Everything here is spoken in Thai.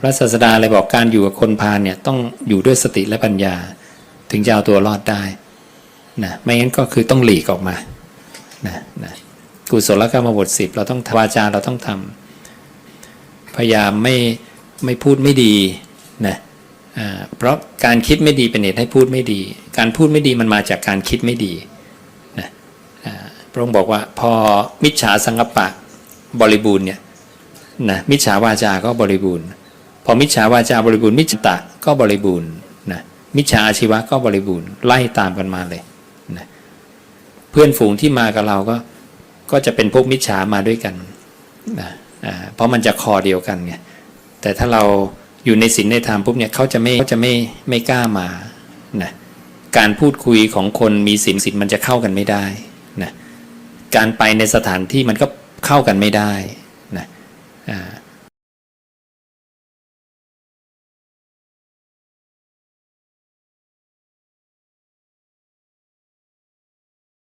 พระศาสดาเลยบอกการอยู่กับคนพาลเนี่ยต้องอยู่ด้วยสติและปัญญา ถึงจะเอาตัวรอดได้นะไม่งั้นก็คือต้องหลีกออกมานะนะกุศลกรรมบทสิบเราต้องวาจาเราต้องทำพยายามไม่ไม่พูดไม่ดีนะเพราะการคิดไม่ดีเป็นเหตุให้พูดไม่ดี การพูดไม่ดีมันมาจากการคิดไม่ดีนะพระองค์บอกว่าพอมิจฉาสังกปะบริบูรณ์เนี่ย นะมิจฉาวาจาก็บริบูรณ์ พอมิจฉาวาจาบริบูรณ์มิจฉาตะก็บริบูรณ์นะมิจฉาอาชีวะก็บริบูรณ์ไล่ตามกันมาเลยนะเพื่อนฝูงที่มากับเราก็ก็จะเป็นพวกมิจฉามาด้วยกันนะเพราะมันจะคอเดียวกันไงแต่ถ้าเราอยู่ในศีลในธรรมปุ๊บเนี่ยเขาจะไม่เขาจะไม่ไม่กล้ามานะการพูดคุยของคนมีศีลศีลมันจะเข้ากันไม่ได้นะการไปในสถานที่มันก็เข้ากันไม่ได้